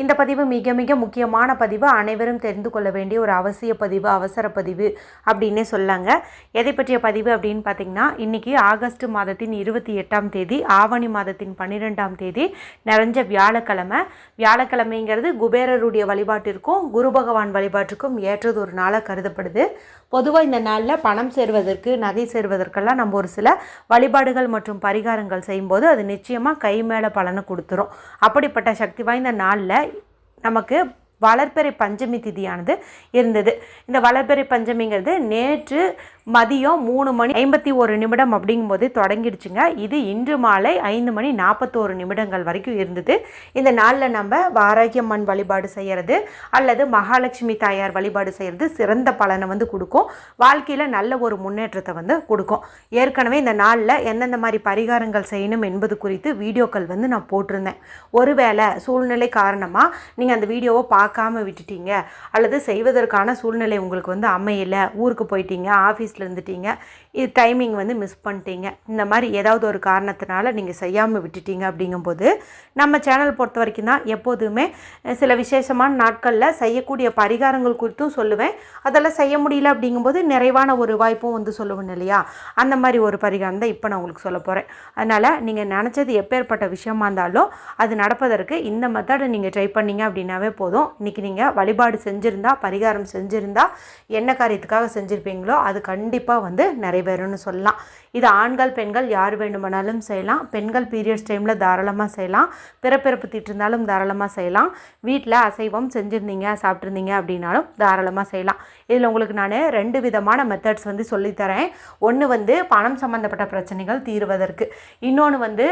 இந்த பதிவு மிக மிக முக்கியமான பதிவு. அனைவரும் தெரிந்து கொள்ள வேண்டிய ஒரு அவசிய பதிவு அவசர பதிவு அப்படின்னே சொல்லாங்க. எதை பற்றிய பதிவு அப்படின்னு பார்த்தீங்கன்னா இன்றைக்கி ஆகஸ்ட் மாதத்தின் இருபத்தி எட்டாம் தேதி ஆவணி மாதத்தின் பன்னிரெண்டாம் தேதி நிறைஞ்ச வியாழக்கிழமை. வியாழக்கிழமைங்கிறது குபேரருடைய வழிபாட்டிற்கும் குரு பகவான் வழிபாட்டுக்கும் ஏற்றது ஒரு நாளாக கருதப்படுது. பொதுவாக இந்த நாளில் பணம் சேர்வதற்கு நகை சேர்வதற்கெல்லாம் நம்ம ஒரு சில வழிபாடுகள் மற்றும் பரிகாரங்கள் செய்யும்போது அது நிச்சயமாக கை மேலே பலனை கொடுத்துரும். அப்படிப்பட்ட சக்தி வாய்ந்த நாளில் நமக்கு வளர்ப்பறை பஞ்சமி திதியானது இருந்தது. இந்த வளர்ப்பறை பஞ்சமிங்கிறது நேற்று மதியம் மூணு மணி ஐம்பத்தி ஒரு நிமிடம் அப்படிங்கும்போது தொடங்கிடுச்சுங்க. இது இன்று மாலை ஐந்து மணி நாற்பத்தோரு நிமிடங்கள் வரைக்கும் இருந்தது. இந்த நாளில் நம்ம வாராகியம்மன் வழிபாடு செய்கிறது அல்லது மகாலட்சுமி தாயார் வழிபாடு செய்கிறது சிறந்த பலனை வந்து கொடுக்கும். வாழ்க்கையில் நல்ல ஒரு முன்னேற்றத்தை வந்து கொடுக்கும். ஏற்கனவே இந்த நாளில் எந்தெந்த மாதிரி பரிகாரங்கள் செய்யணும் என்பது குறித்து வீடியோக்கள் வந்து நான் போட்டிருந்தேன். ஒருவேளை சூழ்நிலை காரணமாக நீங்கள் அந்த வீடியோவை பார்க்காம விட்டுட்டீங்க அல்லது செய்வதற்கான சூழ்நிலை உங்களுக்கு வந்து அமையலை ஊருக்கு போயிட்டீங்க ஆஃபீஸில் இருந்துட்டீங்க. இது டைமிங் வந்து மிஸ் பண்ணிட்டீங்க. இந்த மாதிரி ஏதாவது ஒரு காரணத்தினால நீங்கள் செய்யாமல் விட்டுட்டீங்க அப்படிங்கும்போது நம்ம சேனல் பொறுத்த வரைக்கும் தான் எப்போதுமே சில விசேஷமான நாட்களில் செய்யக்கூடிய பரிகாரங்கள் குறித்தும் சொல்லுவேன். அதெல்லாம் செய்ய முடியல அப்படிங்கும்போது நிறைவான ஒரு வாய்ப்பும் வந்து சொல்லுவேன் இல்லையா? அந்த மாதிரி ஒரு பரிகாரம் தான் இப்போ நான் உங்களுக்கு சொல்ல போகிறேன் அதனால் நீங்கள் நினச்சது எப்பேற்பட்ட விஷயமா இருந்தாலும் அது நடப்பதற்கு இந்த மெத்தடை நீங்கள் ட்ரை பண்ணீங்க அப்படின்னாவே போதும். இன்றைக்கி நீங்கள் வழிபாடு செஞ்சுருந்தா பரிகாரம் செஞ்சுருந்தா என்ன காரியத்துக்காக செஞ்சுருப்பீங்களோ அது கண்டிப்பாக வந்து நிறைவேறும்னு சொல்லலாம். இது ஆண்கள் பெண்கள் யார் வேண்டுமானாலும் செய்யலாம். பெண்கள் பீரியட்ஸ் டைமில் தாராளமாக செய்யலாம். பிறப்பிறப்பு தீட்டு இருந்தாலும் தாராளமாக செய்யலாம். வீட்டில் அசைவம் செஞ்சுருந்தீங்க சாப்பிட்ருந்தீங்க அப்படின்னாலும் தாராளமாக செய்யலாம். இதில் உங்களுக்கு நான் ரெண்டு விதமான மெத்தட்ஸ் வந்து சொல்லித்தரேன். ஒன்று வந்து பணம் சம்மந்தப்பட்ட பிரச்சனைகள் தீர்வதற்கு. இன்னொன்று வந்து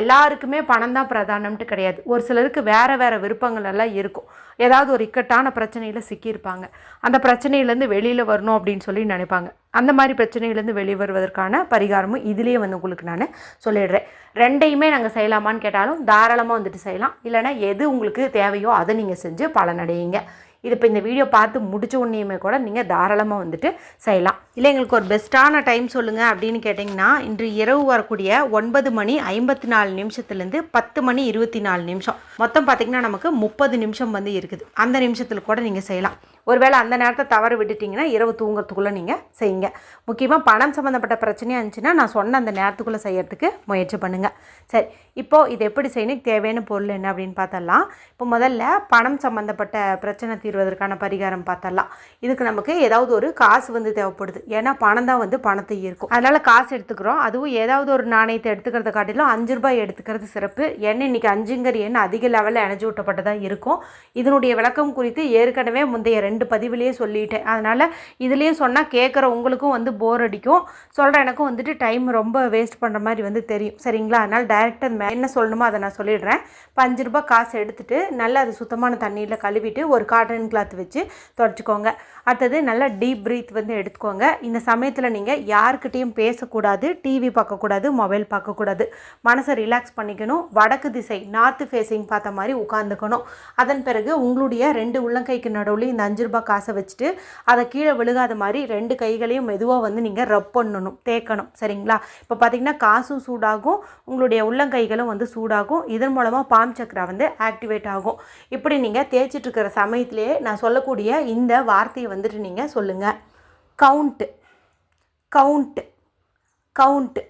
எல்லாருக்குமே பணம் தான் பிரதானம்ட்டு கிடையாது. ஒரு சிலருக்கு வேறு வேறு விருப்பங்கள் எல்லாம் இருக்கும். ஏதாவது ஒரு இக்கட்டான பிரச்சனையில் சிக்கியிருப்பாங்க. அந்த பிரச்சனையிலேருந்து வெளியில் வரணும் அப்படின்னு சொல்லி நினைப்பாங்க. அந்த மாதிரி பிரச்சனையிலேருந்து வெளியே வருவதற்கான பரிகாரமும் இதுலேயே வந்து உங்களுக்கு நான் சொல்லிடுறேன். ரெண்டையுமே நாங்கள் செய்யலாமான்னு கேட்டாலும் தாராளமாக வந்துட்டு செய்யலாம். இல்லைன்னா எது உங்களுக்கு தேவையோ அதை நீங்கள் செஞ்சு பலனடையுங்க. இது இப்போ இந்த வீடியோ பார்த்து முடிச்ச உடனேயுமே கூட நீங்கள் தாராளமாக வந்துட்டு செய்யலாம். இல்லை எங்களுக்கு ஒரு பெஸ்ட்டான டைம் சொல்லுங்கள் அப்படின்னு கேட்டிங்கன்னா இன்று இரவு வரக்கூடிய ஒன்பது மணி ஐம்பத்தி நாலு நிமிஷத்துலேருந்து பத்து மணி இருபத்தி நாலு நிமிஷம். மொத்தம் பார்த்திங்கன்னா நமக்கு முப்பது நிமிஷம் வந்து இருக்குது. அந்த நிமிஷத்தில் கூட நீங்கள் செய்யலாம். ஒருவேளை அந்த நேரத்தை தவறு விட்டுட்டிங்கன்னா இரவு தூங்குறதுக்குள்ளே நீங்கள் செய்யுங்க. முக்கியமாக பணம் சம்மந்தப்பட்ட பிரச்சனையாக இருந்துச்சுன்னா நான் சொன்ன அந்த நேரத்துக்குள்ளே செய்யறதுக்கு முயற்சி பண்ணுங்கள் சரி இப்போது இது எப்படி செய்யணும்? தேவையான பொருள் என்ன அப்படின்னு பார்த்தலாம் இப்போ முதல்ல பணம் சம்மந்தப்பட்ட பிரச்சனை தீர்வதற்கான பரிகாரம் பார்த்தரலாம் இதுக்கு நமக்கு ஏதாவது ஒரு காசு வந்து தேவைப்படுது. ஏன்னா பணம் தான் வந்து பணத்தை ஈர்க்கும். அதனால் காசு எடுத்துக்கிறோம். அதுவும் ஏதாவது ஒரு நாணயத்தை எடுத்துக்கிறத காட்டிலும் அஞ்சு ரூபாய் எடுத்துக்கிறது சிறப்பு. ஏன்னா இன்றைக்கி அஞ்சுங்கிற எண் அதிக லெவலில் இணைஞ்சு விட்டப்பட்டதாக இருக்கும். இதனுடைய விளக்கம் குறித்து ஏற்கனவே முந்தைய ரெண்டு ரெண்டு பதிவுலேயே சொல்லிட்டேன். அதனால் இதுலேயே சொன்னால் கேட்குற உங்களுக்கும் வந்து போர் அடிக்கும். சொல்கிற எனக்கும் வந்துட்டு டைம் ரொம்ப வேஸ்ட் பண்ணுற மாதிரி வந்து தெரியும். சரிங்களா? அதனால் டேரெக்டாக என்ன சொல்லணுமோ அதை நான் சொல்லிடுறேன். இப்போ அஞ்சு ரூபாய் காசு எடுத்துட்டு நல்லா அது சுத்தமான தண்ணியில் கழுவிட்டு ஒரு காட்டன் கிளாத் வச்சு தொடச்சிக்கோங்க. அடுத்தது நல்லா டீப் ப்ரீத் வந்து எடுத்துக்கோங்க. இந்த சமயத்தில் நீங்கள் யாருக்கிட்டேயும் பேசக்கூடாது டிவி பார்க்கக்கூடாது மொபைல் பார்க்கக்கூடாது. மனசை ரிலாக்ஸ் பண்ணிக்கணும். வடக்கு திசை நார்த்து ஃபேஸிங் பார்த்த மாதிரி உட்காந்துக்கணும் அதன் பிறகு உங்களுடைய ரெண்டு உள்ளங்கைக்கு நடுவில் இந்த அஞ்சு ரூபாய் காசை வச்சுட்டு அதை கீழே விழுகாத மாதிரி ரெண்டு கைகளையும் மெதுவாக வந்து நீங்கள் ரப் பண்ணணும் தேய்க்கணும். சரிங்களா? இப்போ பார்த்தீங்கன்னா காசும் சூடாகும் உங்களுடைய உள்ளங்கைகளும் வந்து சூடாகும். இதன் மூலமாக பாம் சக்கரா வந்து ஆக்டிவேட் ஆகும். இப்படி நீங்கள் தேய்ச்சிட்ருக்கிற சமயத்திலேயே நான் சொல்லக்கூடிய இந்த வார்த்தையை வந்துட்டு நீங்கள் சொல்லுங்கள் கவுண்ட்டு கவுண்ட்டு கவுண்ட்டு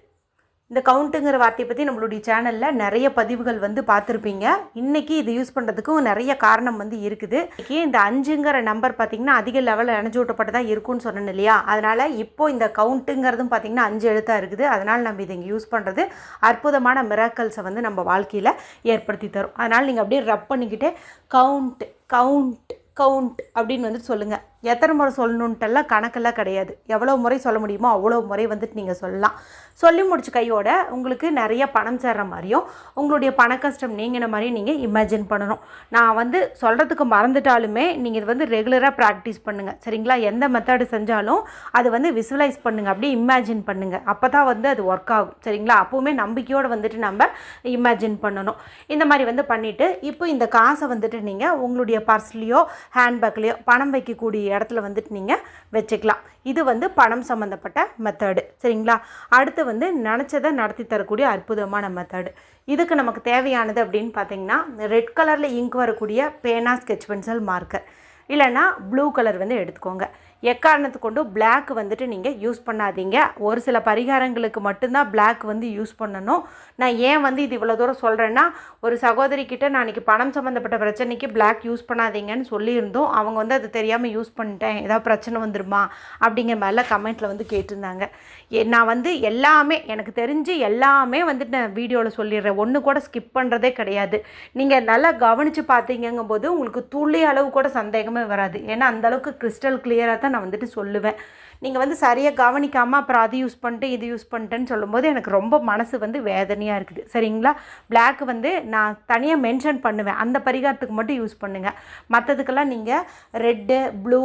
இந்த கவுண்ட்டுங்கிற வார்த்தையை பற்றி நம்மளுடைய சேனலில் நிறைய பதிவுகள் வந்து பார்த்துருப்பீங்க. இன்றைக்கி இது யூஸ் பண்ணுறதுக்கும் நிறைய காரணம் வந்து இருக்குது. இன்றைக்கி இந்த அஞ்சுங்கிற நம்பர் பார்த்திங்கன்னா அதிக லெவலில் இணைஞ்சூட்டப்பட்டு தான் இருக்கும்னு சொன்னேன் இல்லையா? அதனால் இப்போது இந்த கவுண்ட்டுங்கிறதும் பார்த்திங்கன்னா அஞ்சு எழுத்தாக இருக்குது. அதனால் நம்ம இதை இங்கே யூஸ் பண்ணுறது அற்புதமான மிராக்கல்ஸை வந்து நம்ம வாழ்க்கையில் ஏற்படுத்தி தரும். அதனால் நீங்கள் அப்படியே ரப் பண்ணிக்கிட்டே கவுண்ட் கவுண்ட் கவுண்ட் அப்படின்னு வந்துட்டு சொல்லுங்கள் எத்தனை முறை சொல்லணுன்ட்டெல்லாம் கணக்கெல்லாம் கிடையாது. எவ்வளோ முறை சொல்ல முடியுமோ அவ்வளோ முறை வந்துட்டு நீங்கள் சொல்லலாம். சொல்லி முடிச்ச கையோட உங்களுக்கு நிறைய பணம் சேர்ற மாதிரியும் உங்களுடைய பண கஷ்டம் நீங்கின மாதிரியும் நீங்கள் இமேஜின் பண்ணணும். நான் வந்து சொல்கிறதுக்கு மறந்துட்டாலுமே நீங்கள் இது வந்து ரெகுலராக ப்ராக்டிஸ் பண்ணுங்கள் சரிங்களா? எந்த மெத்தடு செஞ்சாலும் அது வந்து விசுவலைஸ் பண்ணுங்கள் அப்படியே இமேஜின் பண்ணுங்கள் அப்போ தான் வந்து அது ஒர்க் ஆகும். சரிங்களா? அப்போவுமே நம்பிக்கையோடு வந்துட்டு நம்ம இமேஜின் பண்ணணும். இந்த மாதிரி வந்து பண்ணிவிட்டு இப்போ இந்த காசை வந்துட்டு நீங்கள் உங்களுடைய பர்ஸ்லேயோ ஹேண்ட்பேக்லேயோ பணம் வைக்கக்கூடிய இடத்துல வந்துட்டு நீங்கள் வச்சுக்கலாம். இது வந்து பணம் சம்மந்தப்பட்ட மெத்தடு சரிங்களா? அடுத்து வந்து நினச்சதை நடத்தி தரக்கூடிய அற்புதமான மெத்தடு இதுக்கு நமக்கு தேவையானது அப்படின்னு பார்த்தீங்கன்னா ரெட் கலரில் இங்க் வரக்கூடிய பேனா ஸ்கெட்ச் பென்சில் மார்க்கர் இல்லைன்னா ப்ளூ கலர் வந்து எடுத்துக்கோங்க. எக்காரணத்து கொண்டு பிளாக் வந்துட்டு நீங்கள் யூஸ் பண்ணாதீங்க. ஒரு சில பரிகாரங்களுக்கு மட்டும்தான் பிளாக் வந்து யூஸ் பண்ணணும். நான் ஏன் வந்து இது இவ்வளோ தூரம் சொல்கிறேன்னா ஒரு சகோதரி கிட்ட நான் இன்றைக்கி பணம் சம்மந்தப்பட்ட பிரச்சனைக்கு பிளாக் யூஸ் பண்ணாதீங்கன்னு சொல்லியிருந்தோம். அவங்க வந்து அது தெரியாமல் யூஸ் பண்ணிட்டேன். ஏதாவது பிரச்சனை வந்துருமா? அப்படிங்கிற மாதிரிலாம் கமெண்ட்டில் வந்து கேட்டிருந்தாங்க. எ- நான் வந்து எல்லாமே எனக்கு தெரிஞ்சு எல்லாமே வந்துட்டு நான் வீடியோவில் சொல்லிடுறேன். ஒன்று கூட ஸ்கிப் பண்ணுறதே கிடையாது. நீங்கள் நல்லா கவனித்து பார்த்தீங்கங்கும் போது உங்களுக்கு துளி அளவு கூட சந்தேகமே வராது. ஏன்னா அந்தளவுக்கு கிறிஸ்டல் கிளியராக தான் நான் வந்துட்டு சொல்லுவேன். நீங்கள் வந்து சரியாக கவனிக்காமல் அப்புறம் அது யூஸ் பண்ணிட்டு இது யூஸ் பண்ணிட்டேன்னு சொல்லும்போது எனக்கு ரொம்ப மனசு வந்து வேதனையாக இருக்குது. சரிங்களா? பிளாக் வந்து நான் தனியாக மென்ஷன் பண்ணுவேன். அந்த பரிகாரத்துக்கு மட்டும் யூஸ் பண்ணுங்கள் மற்றதுக்கெல்லாம் நீங்கள் ரெட்டு ப்ளூ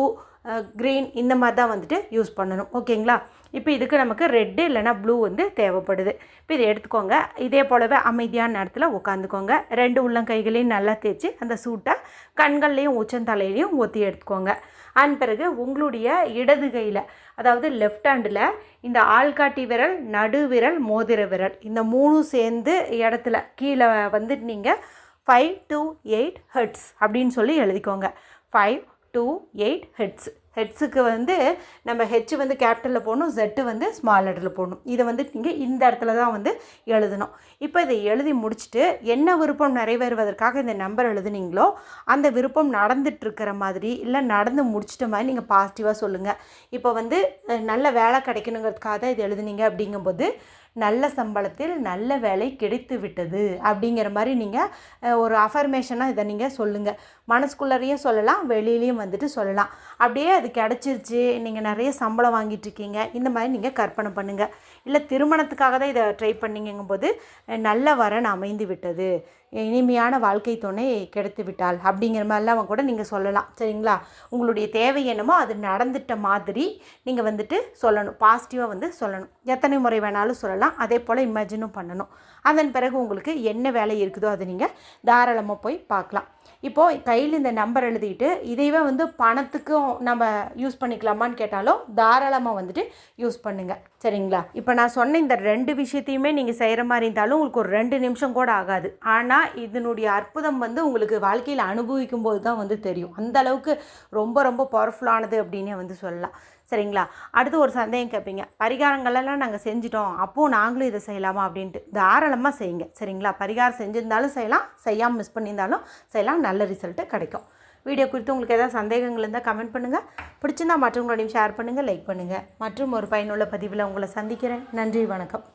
க்ரீன் இந்த மாதிரி தான் வந்துட்டு யூஸ் பண்ணணும். ஓகேங்களா இப்போ இதுக்கு நமக்கு ரெட்டு இல்லைன்னா ப்ளூ வந்து தேவைப்படுது. இப்போ இதை எடுத்துக்கோங்க. இதே போலவே அமைதியான நேரத்தில் உட்காந்துக்கோங்க ரெண்டு உள்ளங்கைகளையும் நல்லா தேய்ச்சி அந்த சூட்டை கண்கள்லேயும் உச்சந்தலையிலையும் ஒத்தி எடுத்துக்கோங்க. அதன் பிறகு உங்களுடைய இடது கையில் அதாவது லெஃப்ட் ஹேண்டில் இந்த ஆள்காட்டி விரல் நடு விரல் மோதிர விரல் இந்த மூணும் சேர்ந்து இடத்துல கீழே வந்து நீங்கள் ஃபைவ் டூ எயிட் ஹெட்ஸ் அப்படின்னு சொல்லி எழுதிக்கோங்க. ஃபைவ் டூ எயிட் ஹெட்ஸ் ஹெட்ஸுக்கு வந்து நம்ம ஹெச் வந்து கேபிட்டலில் போடணும் ஜெட்டு வந்து ஸ்மால் லெட்டரில் போடணும். இதை வந்து நீங்கள் இந்த இடத்துல தான் வந்து எழுதணும். இப்போ இதை எழுதி முடிச்சுட்டு என்ன விருப்பம் நிறைவேறுவதற்காக இந்த நம்பர் எழுதுனீங்களோ அந்த விருப்பம் நடந்துட்டுருக்கிற மாதிரி இல்லை நடந்து முடிச்சிட்ட மாதிரி நீங்கள் பாசிட்டிவாக சொல்லுங்கள் இப்போ வந்து நல்ல வேலை கிடைக்கணுங்கிறதுக்காக தான் இது எழுதுனீங்க அப்படிங்கும்போது நல்ல சம்பளத்தில் நல்ல வேலை கிடைத்து விட்டது அப்படிங்கிற மாதிரி நீங்கள் ஒரு அஃபர்மேஷனாக இதை நீங்கள் சொல்லுங்கள் மனசுக்குள்ளரையும் சொல்லலாம் வெளியிலையும் வந்துட்டு சொல்லலாம். அப்படியே அது கிடச்சிருச்சு நீங்கள் நிறைய சம்பளம் வாங்கிட்டு இருக்கீங்க இந்த மாதிரி நீங்கள் கற்பனை பண்ணுங்கள் இல்லை திருமணத்துக்காக தான் இதை ட்ரை பண்ணீங்கும்போது நல்ல வரன் அமைந்து விட்டது. இனிமையான வாழ்க்கை துணை கிடைத்து விட்டால் அப்படிங்கிற மாதிரிலாம் கூட நீங்கள் சொல்லலாம். சரிங்களா? உங்களுடைய தேவை என்னமோ அது நடந்துட்ட மாதிரி நீங்கள் வந்துட்டு சொல்லணும். பாசிட்டிவாக வந்து சொல்லணும். எத்தனை முறை வேணாலும் சொல்லலாம். அதே போல் இமேஜினும் பண்ணணும். அதன் பிறகு உங்களுக்கு என்ன வேலை இருக்குதோ அதை நீங்கள் தாராளமாக போய் பார்க்கலாம். இப்போது கையில் இந்த நம்பர் எழுதிட்டு இதைவே வந்து பணத்துக்கும் நம்ம யூஸ் பண்ணிக்கலாமான்னு கேட்டாலும் தாராளமாக வந்துட்டு யூஸ் பண்ணுங்கள் சரிங்களா? இப்போ நான் சொன்ன இந்த ரெண்டு விஷயத்தையுமே நீங்கள் செய்கிற மாதிரி இருந்தாலும் உங்களுக்கு ஒரு ரெண்டு நிமிஷம் கூட ஆகாது. ஆனால் இதனுடைய அற்புதம் வந்து உங்களுக்கு வாழ்க்கையில் அனுபவிக்கும் போது தான் வந்து தெரியும். அந்த அளவுக்கு ரொம்ப ரொம்ப பவர்ஃபுல்லானது அப்படின்னே வந்து சொல்லலாம். சரிங்களா? அடுத்து ஒரு சந்தேகம் கேட்பீங்க. பரிகாரங்களெல்லாம் நாங்கள் செஞ்சிட்டோம் அப்போது நாங்களும் இதை செய்யலாமா அப்படின்ட்டு. தாராளமாக செய்யுங்க சரிங்களா? பரிகாரம் செஞ்சிருந்தாலும் செய்யலாம் செய்யாமல் மிஸ் பண்ணியிருந்தாலும் செய்யலாம் நல்ல ரிசல்ட்டு கிடைக்கும். வீடியோ குறித்து உங்களுக்கு ஏதாவது சந்தேகங்கள் இருந்தால் கமெண்ட் பண்ணுங்கள் பிடிச்சிருந்தா மற்றவங்களோடையும் ஷேர் பண்ணுங்கள் லைக் பண்ணுங்கள் மற்றும் ஒரு பயனுள்ள பதிவில் உங்களை சந்திக்கிறேன். நன்றி வணக்கம்.